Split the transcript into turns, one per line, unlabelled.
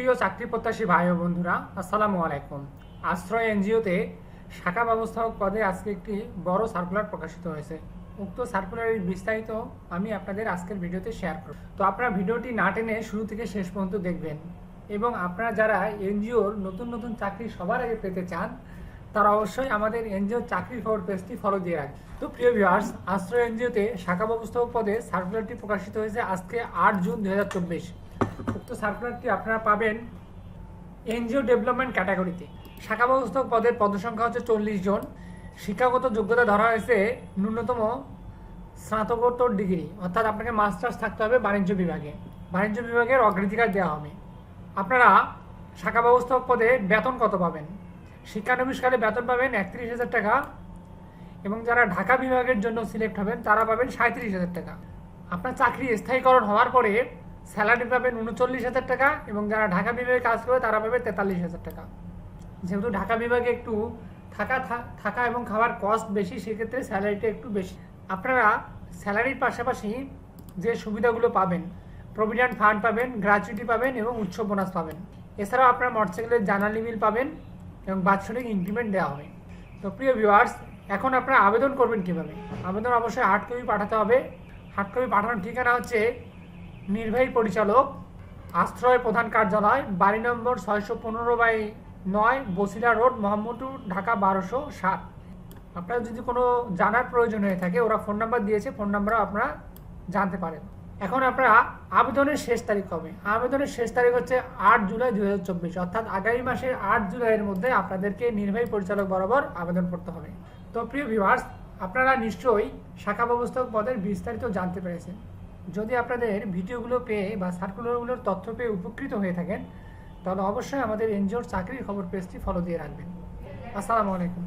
প্রিয় চাকরি প্রত্যাশী ভাই ও বন্ধুরা, আসসালামু আলাইকুম। আশ্রয় এনজিওতে শাখা ব্যবস্থাপক পদে আজকে একটি বড় সার্কুলার প্রকাশিত হয়েছে। উক্ত সার্কুলারের বিস্তারিত আমি আপনাদের আজকের ভিডিওতে শেয়ার করব। তো আপনারা ভিডিওটি না টেনে শুরু থেকে শেষ পর্যন্ত দেখবেন এবং আপনারা যারা এনজিওর নতুন নতুন চাকরি সবার আগে পেতে চান, তারা অবশ্যই আমাদের এনজিও চাকরির খবর পেজটি ফলো দিয়ে রাখবেন। তো প্রিয় ভিউয়ার্স আশ্রয় এনজিওতে শাখা ব্যবস্থাপক পদে সার্কুলারটি প্রকাশিত হয়েছে আজকে আট জুন দু হাজার চব্বিশ। উক্ত সার্কুলারটি আপনারা পাবেন এনজিও ডেভেলপমেন্ট ক্যাটাগরিতে। শাখা ব্যবস্থাপক পদের পদসংখ্যা হচ্ছে চল্লিশ জন। শিক্ষাগত যোগ্যতা ধরা হয়েছে ন্যূনতম স্নাতকোত্তর ডিগ্রি। অর্থাৎ আপনাকে মাস্টার্স থাকতে হবে বাণিজ্য বিভাগে। বাণিজ্য বিভাগের অগ্রাধিকার দেওয়া হবে। আপনারা শাখা ব্যবস্থাপক পদে বেতন কত পাবেন? শিক্ষানবিষ্কারে বেতন পাবেন একত্রিশ হাজার টাকা এবং যারা ঢাকা বিভাগের জন্য সিলেক্ট হবেন তারা পাবেন সাঁত্রিশ হাজার টাকা। আপনার চাকরি স্থায়ীকরণ হওয়ার পরে স্যালারি পাবেন উনচল্লিশ হাজার টাকা এবং যারা ঢাকা বিভাগে কাজ করে তারা পাবে তেতাল্লিশ হাজার টাকা। যেহেতু ঢাকা বিভাগে একটু থাকা থাকা এবং খাওয়ার কস্ট বেশি, সেক্ষেত্রে স্যালারিটা একটু বেশি। আপনারা স্যালারির পাশাপাশি যে সুবিধাগুলো পাবেন প্রভিডেন্ট ফান্ড পাবেন গ্র্যাচুইটি পাবেন এবং উৎসব বোনাস পাবেন। এছাড়াও আপনারা মোটরসাইকেলের জানালি বিল পাবেন এবং বাৎসরিক ইনক্রিমেন্ট দেওয়া হবে। তো প্রিয় ভিউয়ার্স এখন আপনারা আবেদন করবেন কীভাবে? আবেদন অবশ্যই হার্ড কপি পাঠাতে হবে। হার্ড কপি পাঠানোর ঠিকানা হচ্ছে নির্বাহী পরিচালক, আশ্রয় প্রধান কার্যালয়, বাড়ি নম্বর ছয়শো পনেরো বাই নয়, বসিলা রোড, মোহাম্মদপুর, ঢাকা বারোশো সাত আপনার যদি কোনো জানার প্রয়োজন হয়ে থাকে, ওরা ফোন নাম্বার দিয়েছে, ফোন নাম্বারও আপনারা জানতে পারেন। এখন আপনারা আবেদনের শেষ তারিখ কবে আবেদনের শেষ তারিখ হচ্ছে আট জুলাই দু হাজার চব্বিশ, অর্থাৎ আগামী মাসের আট জুলাইয়ের মধ্যে আপনাদেরকে নির্বাহী পরিচালক বরাবর আবেদন করতে হবে। তো প্রিয় ভিউয়ার্স আপনারা নিশ্চয়ই শাখা ব্যবস্থাপক পদের বিস্তারিত জানতে পেরেছেন। যদি আপনাদের ভিডিওগুলো পেয়ে বা সার্কুলারগুলোর তথ্য পেয়ে উপকৃত হয়ে থাকেন, তাহলে অবশ্যই আমাদের এনজিওর চাকরির খবর পেজটি ফলো দিয়ে রাখবেন। আসসালামু আলাইকুম।